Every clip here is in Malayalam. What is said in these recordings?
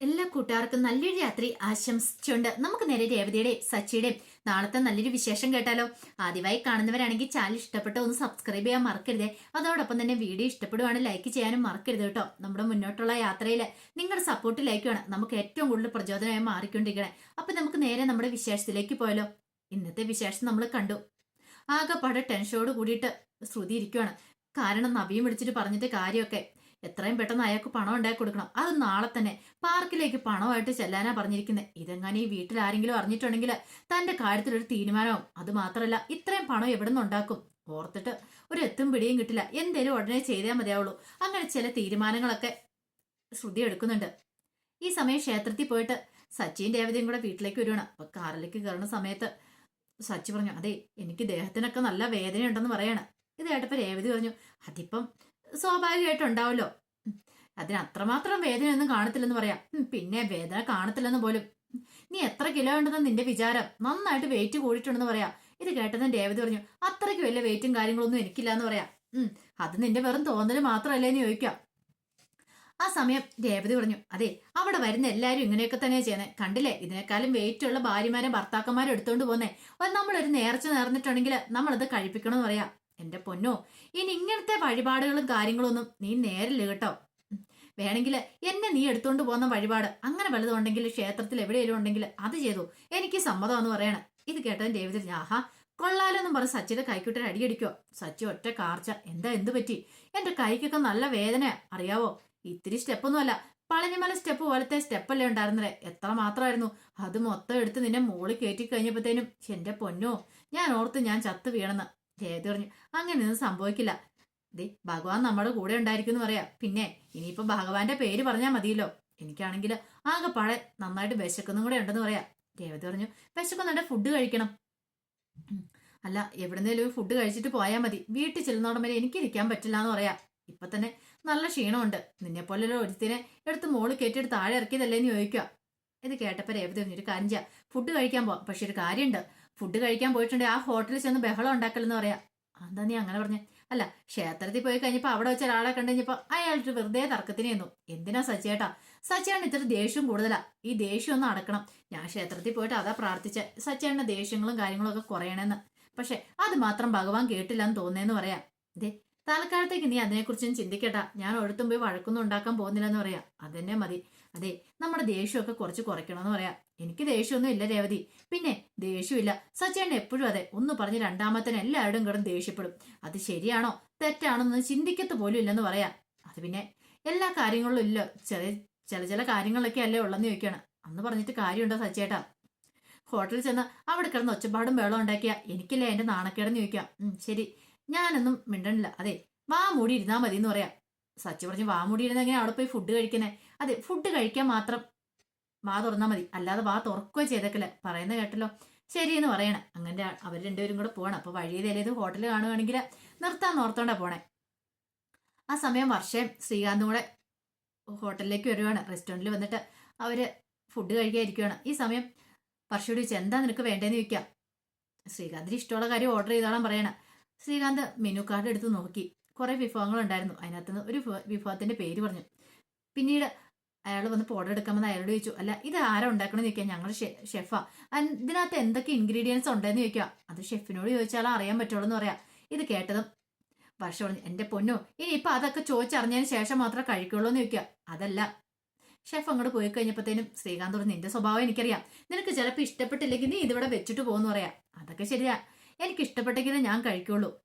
എല്ലാ കൂട്ടുകാർക്കും നല്ലൊരു രാത്രി ആശംസിച്ചുകൊണ്ട് നമുക്ക് നേരെ രേവതിയുടെയും സച്ചിയുടെയും നാളത്തെ നല്ലൊരു വിശേഷം കേട്ടാലോ? ആദ്യമായി കാണുന്നവരാണെങ്കിൽ ചാനൽ ഇഷ്ടപ്പെട്ട ഒന്ന് സബ്സ്ക്രൈബ് ചെയ്യാൻ മറക്കരുതേ. അതോടൊപ്പം തന്നെ വീഡിയോ ഇഷ്ടപ്പെടുവാണെങ്കിൽ ലൈക്ക് ചെയ്യാനും മറക്കരുത് കേട്ടോ. നമ്മുടെ മുന്നോട്ടുള്ള യാത്രയിൽ നിങ്ങളുടെ സപ്പോർട്ട് ലൈക്കുമാണ് നമുക്ക് ഏറ്റവും കൂടുതൽ പ്രചോദനമായി മാറിക്കൊണ്ടിരിക്കണേ അപ്പൊ നമുക്ക് നേരെ നമ്മുടെ വിശേഷത്തിലേക്ക് പോയാലോ? ഇന്നത്തെ വിശേഷം നമ്മൾ കണ്ടു. ആകെപ്പാടെ ടെൻഷനോട് കൂടിയിട്ട് ശ്രുതി ഇരിക്കുവാണ്. കാരണം നബിയും വിളിച്ചിട്ട് പറഞ്ഞിട്ട് കാര്യമൊക്കെ എത്രയും പെട്ടെന്ന് അയാൾക്ക് പണം ഉണ്ടാക്കി കൊടുക്കണം. അത് നാളെ തന്നെ. പാർക്കിലേക്ക് പണമായിട്ട് ചെല്ലാനാ പറഞ്ഞിരിക്കുന്നത് ഇതെങ്ങനെ ഈ വീട്ടിൽ ആരെങ്കിലും അറിഞ്ഞിട്ടുണ്ടെങ്കിൽ തന്റെ കാര്യത്തിൽ ഒരു തീരുമാനവും അത് മാത്രമല്ല ഇത്രയും പണം എവിടെ നിന്ന് ഉണ്ടാക്കും? ഓർത്തിട്ട് ഒരു എത്തും പിടിയും കിട്ടില്ല. എന്തേലും ഉടനെ ചെയ്താൽ മതിയാവുള്ളൂ. അങ്ങനെ ചില തീരുമാനങ്ങളൊക്കെ ശ്രുതി എടുക്കുന്നുണ്ട്. ഈ സമയം ക്ഷേത്രത്തിൽ പോയിട്ട് സച്ചിൻ ദേവതയും കൂടെ വീട്ടിലേക്ക് വരുവാണ്. അപ്പൊ കാറിലേക്ക് കയറുന്ന സമയത്ത് സച്ചി പറഞ്ഞു അതെ എനിക്ക് ദേഹത്തിനൊക്കെ നല്ല വേദനയുണ്ടെന്ന് പറയാണ്. ഇത് കേട്ടപ്പോ രേവതി പറഞ്ഞു അതിപ്പം സ്വാഭാവികമായിട്ട് ഉണ്ടാവല്ലോ. അതിന് അത്രമാത്രം വേദനയൊന്നും കാണത്തില്ലെന്ന് പറയാം. പിന്നെ വേദന കാണത്തില്ലെന്ന് പോലും. നീ എത്ര കിലോ ഉണ്ടെന്ന് നിന്റെ വിചാരം? നന്നായിട്ട് വെയിറ്റ് കൂടിയിട്ടുണ്ടെന്ന് പറയാം. ഇത് കേട്ടതും രേവതി പറഞ്ഞു അത്രയ്ക്ക് വലിയ വെയിറ്റും കാര്യങ്ങളൊന്നും എനിക്കില്ല എന്ന് പറയാം. ഉം അത് നിന്റെ വെറും തോന്നൽ മാത്രമല്ലേ എന്ന് ചോദിക്കാം. ആ സമയം രേവതി പറഞ്ഞു അതെ അവിടെ വരുന്ന എല്ലാരും ഇങ്ങനെയൊക്കെ തന്നെ ചെയ്യുന്നത് കണ്ടില്ലേ? ഇതിനേക്കാളും വെയിറ്റ് ഉള്ള ഭാര്യമാരെ ഭർത്താക്കന്മാരെ എടുത്തോണ്ട് പോന്നേ. നമ്മളൊരു നേർച്ച നേർന്നിട്ടുണ്ടെങ്കിൽ നമ്മളത് കഴിപ്പിക്കണമെന്ന് പറയാം. എന്റെ പൊന്നോ ഇനി ഇങ്ങനത്തെ വഴിപാടുകളും കാര്യങ്ങളൊന്നും നീ നേരില്ല കേട്ടോ. വേണമെങ്കിൽ എന്നെ നീ എടുത്തുകൊണ്ട് പോകുന്ന വഴിപാട് അങ്ങനെ വലുതുണ്ടെങ്കിൽ ക്ഷേത്രത്തിൽ എവിടെയെങ്കിലും ഉണ്ടെങ്കിൽ അത് ചെയ്തു. എനിക്ക് സമ്മതം എന്ന് പറയണം. ഇത് കേട്ടവൻ രേവതി പറഞ്ഞു, ആഹാ കൊള്ളാലോന്നും പറഞ്ഞ് സച്ചിയുടെ കൈക്കുട്ടൊരു അടിയടിക്കോ സച്ചി ഒറ്റ കാർച്ച എന്താ എന്ത് പറ്റി? എന്റെ കൈക്കൊക്കെ നല്ല വേദന അറിയാവോ? ഇത്തിരി സ്റ്റെപ്പൊന്നുമല്ല പളനിമല സ്റ്റെപ്പ് പോലത്തെ സ്റ്റെപ്പല്ലേ ഉണ്ടായിരുന്നേ എത്ര മാത്രമായിരുന്നു? അത് മൊത്തം എടുത്ത് നിന്നെ മോളിൽ കയറ്റി കഴിഞ്ഞപ്പോഴത്തേനും എന്റെ പൊന്നോ ഞാൻ ഓർത്ത് ഞാൻ ചത്ത് വീണെന്ന്. രേവതി പറഞ്ഞു അങ്ങനെയൊന്നും സംഭവിക്കില്ല. ദേ ഭഗവാൻ നമ്മുടെ കൂടെ ഉണ്ടായിരിക്കും പറയാ. പിന്നെ ഇനിയിപ്പോ ഭഗവാന്റെ പേര് പറഞ്ഞാൽ മതിയല്ലോ. എനിക്കാണെങ്കിൽ ആകെ പഴയ നന്നായിട്ട് വിശക്കുന്നും കൂടെ ഉണ്ടെന്ന് പറയാ. രേവതി പറഞ്ഞു വിശക്കുന്നുണ്ടെ ഫുഡ് കഴിക്കണം. അല്ല എവിടുന്നേലും ഫുഡ് കഴിച്ചിട്ട് പോയാൽ മതി. വീട്ടിൽ ചെല്ലുന്നോടം വരെ എനിക്ക് ഇരിക്കാൻ പറ്റില്ല എന്ന് പറയാ. ഇപ്പൊ തന്നെ നല്ല ക്ഷീണമുണ്ട്. നിന്നെ പോലെ ഒരുത്തിനെ എടുത്ത് മോൾ കയറ്റിയെടുത്ത് താഴെ ഇറക്കിയതല്ലേ എന്ന് ചോദിക്കുക ഇത് കേട്ടപ്പോ രേവതി ഒരു കാര്യം ചെയ്യാം. ഫുഡ് കഴിക്കാൻ പോവാം. പക്ഷെ ഒരു കാര്യമുണ്ട്. ഫുഡ് കഴിക്കാൻ പോയിട്ടുണ്ട്. ആ ഹോട്ടലിൽ ചെന്ന് ബഹളം ഉണ്ടാക്കലെന്ന് പറയാ. എന്താ നീ അങ്ങനെ പറഞ്ഞേ? അല്ല ക്ഷേത്രത്തിൽ പോയി കഴിഞ്ഞപ്പോൾ അവിടെ വെച്ച ഒരാളെ കണ്ടുകഴിഞ്ഞപ്പോ അയാൾക്ക് വെറുതെ തർക്കത്തിന് എന്തിനാ സച്ചേട്ടാ സച്ചിയാണ് ഇത്ര ദേഷ്യം കൂടുതലാ. ഈ ദേഷ്യം ഒന്ന് അടക്കണം. ഞാൻ ക്ഷേത്രത്തിൽ പോയിട്ട് അതാ പ്രാർത്ഥിച്ച. സച്ചിയുടെ ദേഷ്യങ്ങളും കാര്യങ്ങളും ഒക്കെ കുറയണമെന്ന് പക്ഷെ അത് മാത്രം ഭഗവാൻ കേട്ടില്ലെന്ന് തോന്നേന്ന് പറയാം. ദേ തൽക്കാലത്തേക്ക് നീ അതിനെക്കുറിച്ചൊന്നും ചിന്തിക്കട്ടാ ഞാൻ ഒഴുത്തും പോയി വഴക്കൊന്നും ഉണ്ടാക്കാൻ പോകുന്നില്ലെന്ന് പറയാം. അതന്നെ മതി. അതെ നമ്മുടെ ദേഷ്യമൊക്കെ കുറച്ച് കുറയ്ക്കണമെന്ന് പറയാം. എനിക്ക് ദേഷ്യമൊന്നും ഇല്ല രേവതി. പിന്നെ ദേഷ്യമില്ല. സച്ചേണ്ട എപ്പോഴും അതെ ഒന്ന് പറഞ്ഞ് രണ്ടാമത്തേന് എല്ലാവരും കിടന്ന് ദേഷ്യപ്പെടും. അത് ശരിയാണോ? തെറ്റാണോന്ന് ചിന്തിക്കത്ത് പോലും ഇല്ലെന്ന് പറയാം. അത് പിന്നെ എല്ലാ കാര്യങ്ങളിലും ഇല്ല. ചെറിയ ചില ചില കാര്യങ്ങളൊക്കെ അല്ലേ ഉള്ളെന്ന് ചോദിക്കണം. അന്ന് പറഞ്ഞിട്ട് കാര്യമുണ്ടോ സച്ചേട്ടാ ഹോട്ടലിൽ ചെന്ന് അവിടെ കിടന്ന് ഒച്ചപ്പാടും വെള്ളം ഉണ്ടാക്കിയ എനിക്കല്ലേ എന്റെ നാണക്കേടെന്ന് ചോദിക്കാം. ശരി. ഞാനൊന്നും മിണ്ടണില്ല. അതെ വാ മൂടി ഇരുന്നാ മതി എന്ന് പറയാം. സച്ചി പറഞ്ഞു വാ മൂടി ഇരുന്ന എങ്ങനെ അവിടെ പോയി ഫുഡ് കഴിക്കുന്നേ? അതെ ഫുഡ് കഴിക്കാൻ മാത്രം വാ തുറന്നാൽ മതി. അല്ലാതെ വാ തുറക്കുകയോ ചെയ്തേക്കല്ലേ. പറയുന്ന കേട്ടല്ലോ. ശരി എന്ന് പറയണം. അങ്ങനെ അവർ രണ്ടുപേരും കൂടെ പോകണം. അപ്പൊ വഴിയിൽ ഏത് ഹോട്ടൽ കാണുകയാണെങ്കിൽ നിർത്താൻ ഓർത്തോണ്ടാ പോണേ. ആ സമയം വർഷയും ശ്രീകാന്തും കൂടെ ഹോട്ടലിലേക്ക് വരുവാണ്. റെസ്റ്റോറന്റിൽ വന്നിട്ട് അവർ ഫുഡ് കഴിക്കാതിരിക്കുകയാണ് ഈ സമയം വർഷയോട് ചോദിച്ചാൽ എന്താ നിനക്ക് വേണ്ടതെന്ന് ചോദിക്കാം? ശ്രീകാന്തിന് ഇഷ്ടമുള്ള കാര്യം ഓർഡർ ചെയ്തോളാൻ പറയണം. ശ്രീകാന്ത് മെനു കാർഡ് എടുത്ത് നോക്കി. കുറേ വിഭവങ്ങൾ ഉണ്ടായിരുന്നു അതിനകത്ത് നിന്ന് ഒരു വിഭവത്തിന്റെ പേര് പറഞ്ഞു. പിന്നീട് അയാൾ വന്ന് ഓർഡർ എടുക്കാമെന്ന് അയാളോട് ചോദിച്ചു. അല്ല ഇത് ആരാ ഉണ്ടാക്കണമെന്ന് ചോദിക്കാം. ഞങ്ങൾ ഷെഫാ. ഇതിനകത്ത് എന്തൊക്കെ ഇൻഗ്രീഡിയൻസ് ഉണ്ടെന്ന് ചോദിക്കാം. അത് ഷെഫിനോട് ചോദിച്ചാൽ അറിയാൻ പറ്റുള്ളൂ എന്ന് പറയാം. ഇത് കേട്ടതും വർഷ പറഞ്ഞു പൊന്നോ ഇനി ഇപ്പൊ അതൊക്കെ ചോദിച്ചറിഞ്ഞതിന് ശേഷം മാത്രമേ കഴിക്കുള്ളൂ എന്ന് ചോദിക്കുക അതല്ല. ഷെഫ് അങ്ങോട്ട് പോയി കഴിഞ്ഞപ്പോഴത്തേനും ശ്രീകാന്ത് പറഞ്ഞു നിന്റെ സ്വഭാവം എനിക്കറിയാം. നിനക്ക് ചിലപ്പോൾ ഇഷ്ടപ്പെട്ടില്ലെങ്കിൽ നീ ഇതിവിടെ വെച്ചിട്ട് പോകുന്നു പറയാം. അതൊക്കെ ശരിയാ. എനിക്ക് ഇഷ്ടപ്പെട്ടെങ്കിൽ ഞാൻ കഴിക്കുള്ളൂ.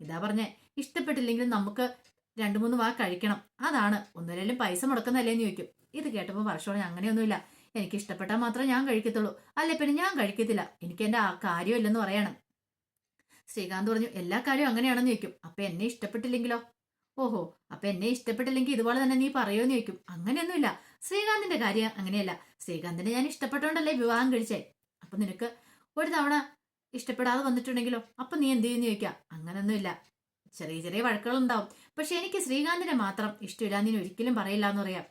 ഇതാ പറഞ്ഞേ. ഇഷ്ടപ്പെട്ടില്ലെങ്കിലും നമുക്ക് രണ്ടു മൂന്ന് വാ കഴിക്കണം. അതാണ്. ഒന്നിലും പൈസ മുടക്കുന്നല്ലേന്ന് ചോദിക്കും. ഇത് കേട്ടപ്പോൾ വർഷമാണ് അങ്ങനെയൊന്നുമില്ല. എനിക്ക് ഇഷ്ടപ്പെട്ടാൽ മാത്രമേ ഞാൻ കഴിക്കത്തുള്ളൂ. അല്ലെ പിന്നെ ഞാൻ കഴിക്കത്തില്ല. എനിക്ക് എന്റെ ആ കാര്യമില്ലെന്ന് പറയണം. ശ്രീകാന്ത് പറഞ്ഞു എല്ലാ കാര്യവും അങ്ങനെയാണെന്ന് ചോദിക്കും. അപ്പൊ എന്നെ ഇഷ്ടപ്പെട്ടില്ലെങ്കിലോ? ഓഹോ അപ്പൊ എന്നെ ഇഷ്ടപ്പെട്ടില്ലെങ്കിൽ ഇതുപോലെ തന്നെ നീ പറയുമെന്ന് ചോദിക്കും. അങ്ങനെയൊന്നുമില്ല. ശ്രീകാന്തിന്റെ കാര്യം അങ്ങനെയല്ല. ശ്രീകാന്തിനെ ഞാൻ ഇഷ്ടപ്പെട്ടോണ്ടല്ലേ വിവാഹം കഴിച്ചേ? അപ്പൊ നിനക്ക് ഒരു തവണ ഇഷ്ടപ്പെടാതെ വന്നിട്ടുണ്ടെങ്കിലോ? അപ്പൊ നീ എന്ത് ചെയ്യുന്നു ചോദിക്കാം? അങ്ങനൊന്നുമില്ല. ചെറിയ ചെറിയ വഴക്കുകൾ ഉണ്ടാവും പക്ഷെ എനിക്ക് ശ്രീകാന്തിനെ മാത്രം ഇഷ്ടമില്ല നീ ഒരിക്കലും പറയില്ല എന്ന് പറയാം.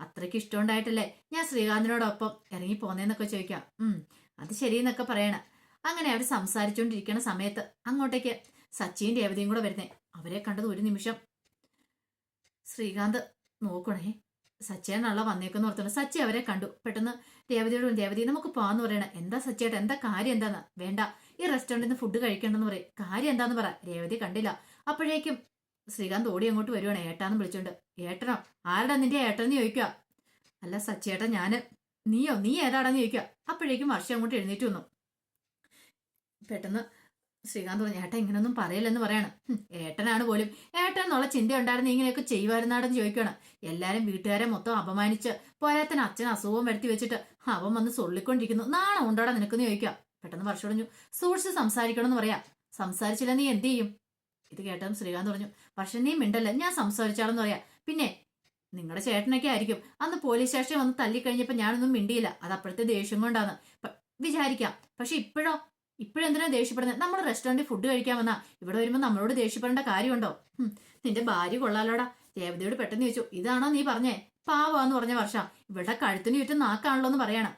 അത്രയ്ക്ക് ഇഷ്ടമുണ്ടായിട്ടല്ലേ? ഞാൻ ശ്രീകാന്തിനോടൊപ്പം ഇറങ്ങി പോന്നേന്നൊക്കെ ചോദിക്കാം. ഉം അത് ശരിയെന്നൊക്കെ പറയണ. അങ്ങനെ അവർ സംസാരിച്ചുകൊണ്ടിരിക്കുന്ന സമയത്ത് അങ്ങോട്ടേക്ക് സച്ചിയും രേവതിയും കൂടെ വരുന്നേ. അവരെ കണ്ടത് ഒരു നിമിഷം. ശ്രീകാന്ത് നോക്കണേ. സച്ചേനാണല്ലോ വന്നേക്കെന്ന് ഓർത്തോണ്ട്. സച്ചി അവരെ കണ്ടു. പെട്ടെന്ന് രേവതിയോട് രേവതി നമുക്ക് പോവാന്ന് പറയണ. എന്താ സച്ചേട്ടാ? എന്താ കാര്യം? എന്താന്ന്? വേണ്ട. ഈ റെസ്റ്റോറന്റിൽ നിന്ന് ഫുഡ് കഴിക്കണ്ടെന്ന് പറയും. കാര്യം എന്താന്ന് പറ. രേവതി കണ്ടില്ല. അപ്പോഴേക്കും ശ്രീകാന്ത് ഓടി അങ്ങോട്ട് വരുവാണ്. ഏട്ടാന്ന് വിളിച്ചോണ്ട്. ഏട്ടനോ ആരുടെ നിന്റെ ഏട്ടനെന്ന് ചോദിക്കുക അല്ല സച്ചേട്ടൻ ഞാൻ. നീയോ? നീ ഏതാടാന്ന് ചോദിക്കുക അപ്പോഴേക്കും വർഷം അങ്ങോട്ട് എഴുന്നേറ്റ് വന്നു. പെട്ടെന്ന് ശ്രീകാന്ത് പറഞ്ഞു ഏട്ടൻ ഇങ്ങനൊന്നും പറയില്ലെന്ന് പറയാണ്. "ഹും, ഏട്ടനാണ് പോലും. ഏട്ടൻ എന്നുള്ള ചിന്ത ഉണ്ടായിരുന്നു ഇങ്ങനെയൊക്കെ ചെയ്യുമായിരുന്നാടെന്ന് ചോദിക്കണം എല്ലാരും വീട്ടുകാരെ മൊത്തം അപമാനിച്ച് പോരാത്തന് അച്ഛൻ അസുഖം വരുത്തി വെച്ചിട്ട് അവൻ വന്ന് സൊള്ളിക്കൊണ്ടിരിക്കുന്നു. നാണം ഉണ്ടോടാ നിനക്കെന്ന് ചോദിക്കുക പെട്ടെന്ന് വർഷം പറഞ്ഞു സൂക്ഷിച്ച് സംസാരിക്കണം എന്ന് പറയാ. സംസാരിച്ചില്ല നീ എന്ത് ചെയ്യും? ഇത് കേട്ടതും ശ്രീകാന്ത് പറഞ്ഞു പക്ഷെ നീ മിണ്ടല്ല ഞാൻ സംസാരിച്ചാളെന്ന് പറയാം. പിന്നെ നിങ്ങളുടെ ചേട്ടനൊക്കെ ആയിരിക്കും. അന്ന് പോലീസ് സ്റ്റേഷനിൽ വന്ന് തല്ലിക്കഴിഞ്ഞപ്പോൾ ഞാനൊന്നും മിണ്ടിയില്ല. അത് അപ്പോഴത്തെ ദേഷ്യം കൊണ്ടാണ് വിചാരിക്കാം. പക്ഷെ ഇപ്പോഴോ? ഇപ്പോഴെന്തിനാ ദേഷ്യപ്പെടുന്നത് നമ്മൾ റെസ്റ്റോറന്റിൽ ഫുഡ് കഴിക്കാൻ വന്നാ. ഇവിടെ വരുമ്പോൾ നമ്മളോട് ദേഷ്യപ്പെടേണ്ട കാര്യമുണ്ടോ? നിന്റെ ഭാര്യ കൊള്ളാലോടാ. രേവതിയോട് പെട്ടെന്ന് ചോദിച്ചു ഇതാണോ നീ പറഞ്ഞേ? പാവാന്ന് പറഞ്ഞ വർഷ. ഇവിടെ കഴുത്തിന് ചുറ്റും നാക്കാണല്ലോ എന്ന് പറയണം.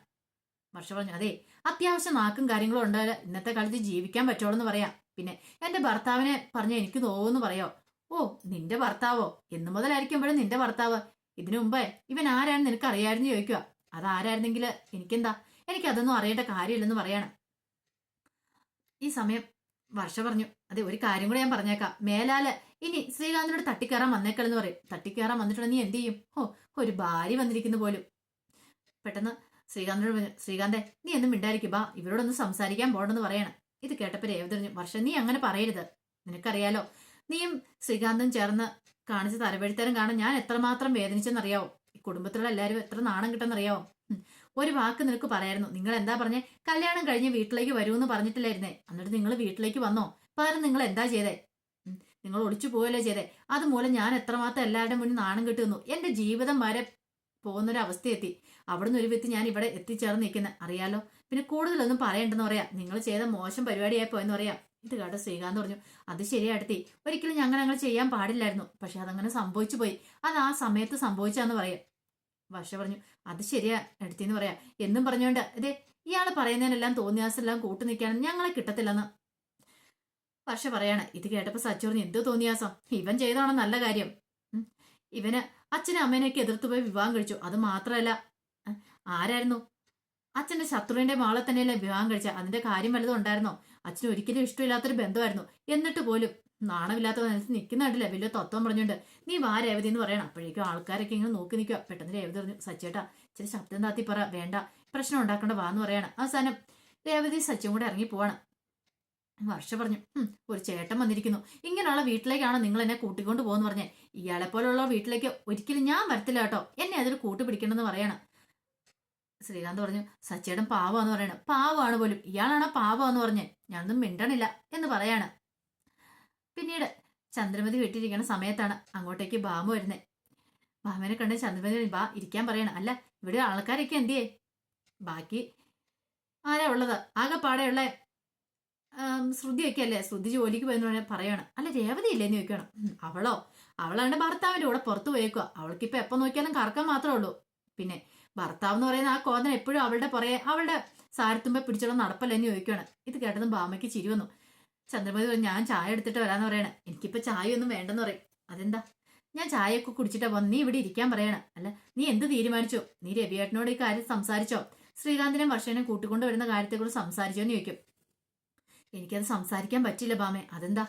വർഷ പറഞ്ഞു അതെ അത്യാവശ്യം നാക്കും കാര്യങ്ങളും ഉണ്ടായാലും ഇന്നത്തെ കാലത്ത് ജീവിക്കാൻ പറ്റുള്ളൂ എന്ന് പറയാം. പിന്നെ എന്റെ ഭർത്താവിനെ പറഞ്ഞ എനിക്ക് നോവെന്ന് പറയോ? ഓ നിന്റെ ഭർത്താവോ? എന്നു മുതലായിരിക്കുമ്പോഴും നിന്റെ ഭർത്താവ്. ഇതിനു മുമ്പേ ഇവൻ ആരാണെന്ന് നിനക്ക് അറിയാമായിരുന്നു ചോദിക്കുക. അതാരായിരുന്നെങ്കിൽ എനിക്കെന്താ? എനിക്കതൊന്നും അറിയേണ്ട കാര്യമില്ലെന്ന് പറയാണ്. ഈ സമയം വർഷ പറഞ്ഞു. അതെ ഒരു കാര്യം കൂടെ ഞാൻ പറഞ്ഞേക്കാം. മേലാൽ ഇനി ശ്രീകാന്തിനോട് തട്ടിക്കയറാൻ വന്നേക്കലെന്ന് പറയും. തട്ടിക്കയറാൻ വന്നിട്ടുണ്ടെങ്കിൽ നീ എന്ത് ചെയ്യും? ഓ ഒരു ഭാര്യ വന്നിരിക്കുന്നു പോലും. പെട്ടെന്ന് ശ്രീകാന്തിനോട് ശ്രീകാന്തേ ശ്രീകാന്തെ നീ എന്നും മിണ്ടായിരിക്കും ബാ. ഇവരോടൊന്ന് സംസാരിക്കാൻ പോകണമെന്ന് പറയണം. ഇത് കേട്ടപ്പോൾ രേവതറിഞ്ഞു വർഷം നീ അങ്ങനെ പറയരുത്. നിനക്കറിയാലോ നീയും ശ്രീകാന്തും ചേർന്ന് കാണിച്ച തലവെഴുത്തരം കാണാൻ ഞാൻ എത്രമാത്രം വേദനിച്ചെന്നറിയാവോ? ഈ കുടുംബത്തിലുള്ള എല്ലാവരും എത്ര നാണം കിട്ടെന്നറിയാവോ ഉം. ഒരു വാക്ക് നിനക്ക് പറയായിരുന്നു. നിങ്ങൾ എന്താ പറഞ്ഞേ? കല്യാണം കഴിഞ്ഞ് വീട്ടിലേക്ക് വരുമെന്ന് പറഞ്ഞിട്ടില്ലായിരുന്നേ? എന്നിട്ട് നിങ്ങൾ വീട്ടിലേക്ക് വന്നോ? പകരം നിങ്ങൾ എന്താ ചെയ്തേ? നിങ്ങൾ ഒളിച്ചു പോവല്ലേ ചെയ്തേ? അതുമൂലം ഞാൻ എത്രമാത്രം എല്ലാവരുടെ മുന്നിൽ നാണം കിട്ടുന്നു എന്റെ ജീവിതം വരെ പോകുന്നൊരു അവസ്ഥയെത്തി അവിടുന്ന് ഒരു വിത്ത് ഞാൻ ഇവിടെ എത്തിച്ചേർന്ന് നിൽക്കുന്നത് അറിയാലോ പിന്നെ കൂടുതലൊന്നും പറയണ്ടെന്ന് പറയാം. നിങ്ങൾ ചെയ്ത മോശം പരിപാടിയായി പോയെന്ന് പറയാം. ഇത് കേട്ടോ ശ്രീകാന്ത് പറഞ്ഞു. അത് ശരിയാടുത്തി ഒരിക്കലും ഞങ്ങൾ അങ്ങനെ ചെയ്യാൻ പാടില്ലായിരുന്നു. പക്ഷെ അതങ്ങനെ സംഭവിച്ചു പോയി. അത് ആ സമയത്ത് സംഭവിച്ചാന്ന് പറയാം. വർഷ പറഞ്ഞു. അത് ശരിയാ എടുത്തിന്ന് പറയാം. എന്നും പറഞ്ഞുകൊണ്ട് ഇതേ ഇയാൾ പറയുന്നതിനെല്ലാം തോന്നിയാസെല്ലാം കൂട്ടു നിൽക്കാനും ഞങ്ങളെ കിട്ടത്തില്ലെന്ന്. വർഷ പറയാണ്. ഇത് കേട്ടപ്പോ സച്ചു പറഞ്ഞു എന്ത് തോന്നിയാസം? ഇവൻ ചെയ്താണോ നല്ല കാര്യം. ഇവന് അച്ഛനും അമ്മേനെയൊക്കെ എതിർത്തുപോയി വിവാഹം കഴിച്ചു. അത് മാത്രമല്ല ആരായിരുന്നു? അച്ഛന്റെ ശത്രുവിന്റെ മാളെ തന്നെയല്ലേ വിവാഹം കഴിച്ച? അതിന്റെ കാര്യം വല്ലതും ഉണ്ടായിരുന്നോ? അച്ഛന് ഒരിക്കലും ഇഷ്ടമില്ലാത്തൊരു ബന്ധമായിരുന്നു. എന്നിട്ട് പോലും നാണമില്ലാത്ത മനസ്സിൽ നിൽക്കുന്ന കണ്ടില്ല വലിയ തത്വം പറഞ്ഞുകൊണ്ട്. നീ വാ രേവതി എന്ന് പറയണം. അപ്പോഴേക്കും ആൾക്കാരൊക്കെ ഇങ്ങനെ നോക്കി നിൽക്കുക പെട്ടെന്ന് രേവതി പറഞ്ഞു സച്ചേട്ടാ ഇച്ചിരി ശബ്ദം താത്തി പറ വേണ്ട. പ്രശ്നം ഉണ്ടാക്കേണ്ട വാ എന്ന് പറയാണ്. അവസാനം രേവതി സച്ചും കൂടെ ഇറങ്ങി പോവാണ്. വർഷ പറഞ്ഞു ഒരു ചേട്ടൻ വന്നിരിക്കുന്നു. ഇങ്ങനെയുള്ള വീട്ടിലേക്കാണ് നിങ്ങൾ എന്നെ കൂട്ടിക്കൊണ്ട് പോകുന്നു പറഞ്ഞേ. ഇയാളെ പോലുള്ള വീട്ടിലേക്ക് ഒരിക്കലും ഞാൻ വരത്തില്ല കേട്ടോ. എന്നെ അതിൽ കൂട്ടുപിടിക്കണമെന്ന് പറയണം. ശ്രീകാന്ത് പറഞ്ഞു സച്ചേടൻ പാവാന്ന് പറയണം. പാവാണ് പോലും. ഇയാളാണ് പാവാന്ന് പറഞ്ഞ്? ഞാനൊന്നും മിണ്ടണില്ല എന്ന് പറയാണ്. പിന്നീട് ചന്ദ്രമതി വീട്ടിലിരിക്കുന്ന സമയത്താണ് അങ്ങോട്ടേക്ക് ബാമു വരുന്നത് ബാമനെ കണ്ട് ചന്ദ്രമതി ബാ ഇരിക്കാൻ പറയണം. അല്ല ഇവിടെ ആൾക്കാരൊക്കെ എന്തിയേ? ബാക്കി ആരാ ഉള്ളത്? ആകെ പാടെയുള്ള ശ്രുതിയൊക്കെ അല്ലേ? ശ്രുതി ജോലിക്ക് പോയെന്ന് പറയണം. അല്ല രേവതി ഇല്ലേ? എന്ന് ചോദിക്കണം അവളോ? അവളാണ് ഭർത്താവിന്റെ കൂടെ പുറത്തു പോയേക്കുക അവൾക്ക് ഇപ്പൊ എപ്പോ നോക്കിയാലും കറക്കം മാത്രമേ ഉള്ളൂ. പിന്നെ ഭർത്താവ് എന്ന് പറയുന്ന ആ കോതൻ എപ്പോഴും അവളുടെ പുറകെ അവളുടെ സാരത്തുമ്പെ പിടിച്ചോളം നടപ്പല്ലെന്ന് ചോദിക്കുകയാണ് ഇത് കേട്ടതും ബാമയ്ക്ക് ചിരി വന്നു. ചന്ദ്രമതി പറഞ്ഞു ഞാൻ ചായ എടുത്തിട്ട് വരാന്ന് പറയണേ. എനിക്കിപ്പോ ചായ ഒന്നും വേണ്ടെന്ന് പറയും. അതെന്താ? ഞാൻ ചായയൊക്കെ കുടിച്ചിട്ടാ വന്ന് നീ ഇവിടെ ഇരിക്കാൻ പറയണ. അല്ല നീ എന്ത് തീരുമാനിച്ചോ? നീ രവിയേട്ടനോട് ഈ കാര്യം സംസാരിച്ചോ? ശ്രീകാന്തിനെ വർഷനെ കൂട്ടിക്കൊണ്ട് വരുന്ന കാര്യത്തെക്കുറിച്ച് സംസാരിച്ചോ എന്ന് ചോദിക്കും. എനിക്കത് സംസാരിക്കാൻ പറ്റില്ല ബാമേ. അതെന്താ?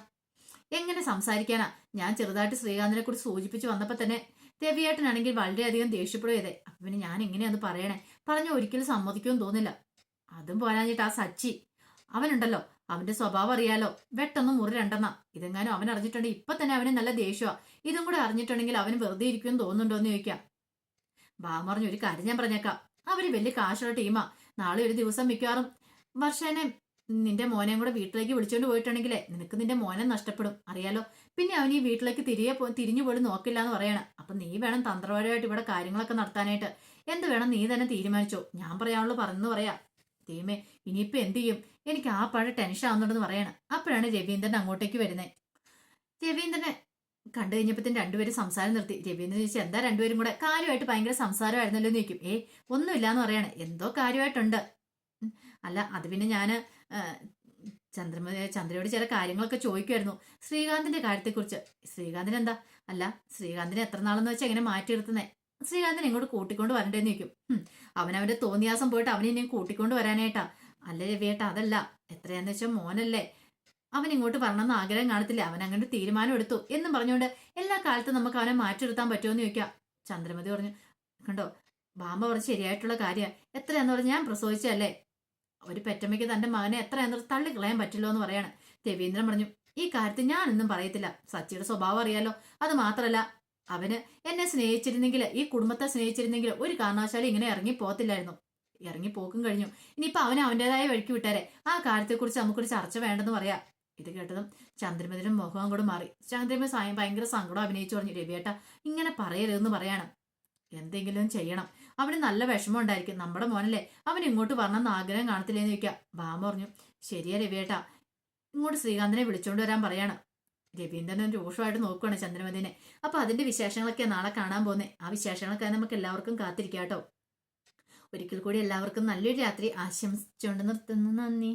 എങ്ങനെ സംസാരിക്കാനാ? ഞാൻ ചെറുതായിട്ട് ശ്രീകാന്തിനെ കുറിച്ച് സൂചിപ്പിച്ച് വന്നപ്പോ തന്നെ രവിയേട്ടനാണെങ്കിൽ വളരെയധികം ദേഷ്യപ്പെടുകയതെ അപ്പൊ പിന്നെ ഞാൻ എങ്ങനെയാന്ന് പറയണേ? പറഞ്ഞു ഒരിക്കലും സമ്മതിക്കുമെന്ന് തോന്നില്ല. അതും പോരാഞ്ഞിട്ട് ആ സച്ചി. അവനുണ്ടല്ലോ അവന്റെ സ്വഭാവം അറിയാലോ. വെട്ടൊന്നും മുറി രണ്ടെണ്ണ ഇതെങ്ങാനും അവൻ അറിഞ്ഞിട്ടുണ്ടെങ്കിൽ ഇപ്പൊ തന്നെ അവന് നല്ല ദേഷ്യമാ ഇതും കൂടെ അറിഞ്ഞിട്ടുണ്ടെങ്കിൽ അവന് വെറുതെ ഇരിക്കുമെന്ന് തോന്നുന്നുണ്ടോ എന്ന് ചോദിക്കാം. ബാമ പറഞ്ഞു ഒരു കാര്യം ഞാൻ പറഞ്ഞേക്കാം. അവർ വലിയ കാശുള്ള ടീമാ. നാളെ ഒരു ദിവസം മിക്കവാറും വർഷേനെ നിന്റെ മോനെയും കൂടെ വീട്ടിലേക്ക് വിളിച്ചുകൊണ്ട് പോയിട്ടുണ്ടെങ്കിലേ നിനക്ക് നിന്റെ മോനെ നഷ്ടപ്പെടും. അറിയാലോ? പിന്നെ അവൻ ഈ വീട്ടിലേക്ക് തിരികെ പോ തിരിഞ്ഞു പോലും നോക്കില്ല എന്ന് പറയണം. അപ്പൊ നീ വേണം തന്ത്രപരമായിട്ട് ഇവിടെ കാര്യങ്ങളൊക്കെ നടത്താനായിട്ട്. എന്ത് വേണം നീ തന്നെ തീരുമാനിച്ചോ. ഞാൻ പറയാനുള്ളൂ പറഞ്ഞു പറയാ. ദൈവമേ ഇനിയിപ്പോ എന്ത് ചെയ്യും? എനിക്ക് ആ പഴ ടെൻഷൻ ആവുന്നുണ്ടെന്ന് പറയണം. അപ്പോഴാണ് രവീന്ദ്രൻ അങ്ങോട്ടേക്ക് വരുന്നത് രവീന്ദ്രനെ കണ്ടു കഴിഞ്ഞപ്പോഴത്തേന് രണ്ടുപേരും സംസാരം നിർത്തി. രവീന്ദ്രൻ ചോദിച്ചു എന്താ രണ്ടുപേരും കൂടെ? കാര്യമായിട്ട് ഭയങ്കര സംസാരമായിരുന്നല്ലോ എന്ന് ചോദിക്കും. ഏ ഒന്നുമില്ലാന്ന് പറയണേ. എന്തോ കാര്യമായിട്ടുണ്ട്. അല്ല അത് പിന്നെ ആ, ചന്ദ്രമ ചന്ദ്രയോട് ചില കാര്യങ്ങളൊക്കെ ചോദിക്കുമായിരുന്നു ശ്രീകാന്തിന്റെ കാര്യത്തെക്കുറിച്ച്. ശ്രീകാന്തിന് എന്താ? അല്ല ശ്രീകാന്തിനെ എത്ര നാളെന്ന് വെച്ചാൽ എങ്ങനെ മാറ്റി നിർത്തുന്നേ? ശ്രീകാന്തിനെ ഇങ്ങോട്ട് കൂട്ടിക്കൊണ്ട് വരണ്ടേന്ന് ചോദിക്കും. അവൻ അവനവന്റെ തോന്നിയാസം പോയിട്ട് അവനെ ഇനിയും കൂട്ടിക്കൊണ്ട് വരാനായിട്ടാ? അല്ല രവിയേട്ടാ അതല്ല. എത്രയാന്ന് വെച്ചാൽ മോനല്ലേ. അവൻ ഇങ്ങോട്ട് വരണമെന്ന് ആഗ്രഹം കാണത്തില്ല. അവൻ അങ്ങനെ തീരുമാനം എടുത്തു. എന്നും പറഞ്ഞുകൊണ്ട് എല്ലാ കാലത്തും നമുക്ക് അവനെ മാറ്റി നിർത്താൻ പറ്റുമെന്ന് ചോദിക്കാം. ചന്ദ്രമതി പറഞ്ഞു കണ്ടോ ബാമ്പ പറഞ്ഞ് ശരിയായിട്ടുള്ള കാര്യം. എത്രയാന്ന് പറഞ്ഞ് ഞാൻ പ്രസവിച്ചല്ലേ ഒരു പെറ്റമ്മയ്ക്ക് തന്റെ മകനെ എത്ര പറഞ്ഞ് തള്ളിക്കളയാൻ പറ്റില്ലോ എന്ന് പറയാണ്. രവീന്ദ്രൻ പറഞ്ഞു ഈ കാര്യത്തിൽ ഞാനൊന്നും പറയത്തില്ല. സച്ചിയുടെ സ്വഭാവം അറിയാലോ. അത് മാത്രല്ല അവന് എന്നെ സ്നേഹിച്ചിരുന്നെങ്കിൽ ഈ കുടുംബത്തെ സ്നേഹിച്ചിരുന്നെങ്കിൽ ഒരു കാരണവശാലും ഇങ്ങനെ ഇറങ്ങി പോകത്തില്ലായിരുന്നു. ഇറങ്ങി പോക്കും കഴിഞ്ഞു. ഇനിയിപ്പോ അവൻ അവന്റേതായ വഴിക്ക് വിട്ടാരെ. ആ കാര്യത്തെക്കുറിച്ച് നമുക്കൊരു ചർച്ച വേണ്ടെന്ന് പറയാം. ഇത് കേട്ടതും ചന്ദ്രമതിയുടെ മുഖം അങ്ങോട്ട് മാറി. ചന്ദ്രമതി സായം ഭയങ്കര സങ്കടം അഭിനയിച്ചു പറഞ്ഞു രവിയേട്ട ഇങ്ങനെ പറയരുതെന്ന് പറയാണ്. എന്തെങ്കിലും ചെയ്യണം. അവന് നല്ല വിഷമം ഉണ്ടായിരിക്കും. നമ്മുടെ മോനല്ലേ അവൻ ഇങ്ങോട്ട് വരണമെന്ന് ആഗ്രഹം കാണത്തില്ലേന്ന് ചോദിക്കാം ബാമ പറഞ്ഞു ശരിയാ രവിയേട്ടാ ഇങ്ങോട്ട് ശ്രീകാന്തിനെ വിളിച്ചോണ്ട് വരാൻ പറയാണ്. രവീന്ദ്രൻ രൂക്ഷമായിട്ട് നോക്കുവാണ് ചന്ദ്രമതിനെ. അപ്പൊ അതിന്റെ വിശേഷങ്ങളൊക്കെ നാളെ കാണാൻ പോകുന്നേ ആ വിശേഷങ്ങളൊക്കെ നമുക്ക് എല്ലാവർക്കും കാത്തിരിക്കാം കേട്ടോ. ഒരിക്കൽ കൂടി എല്ലാവർക്കും നല്ലൊരു രാത്രി ആശംസിച്ചുകൊണ്ട് നിർത്തുന്നു. നന്ദി.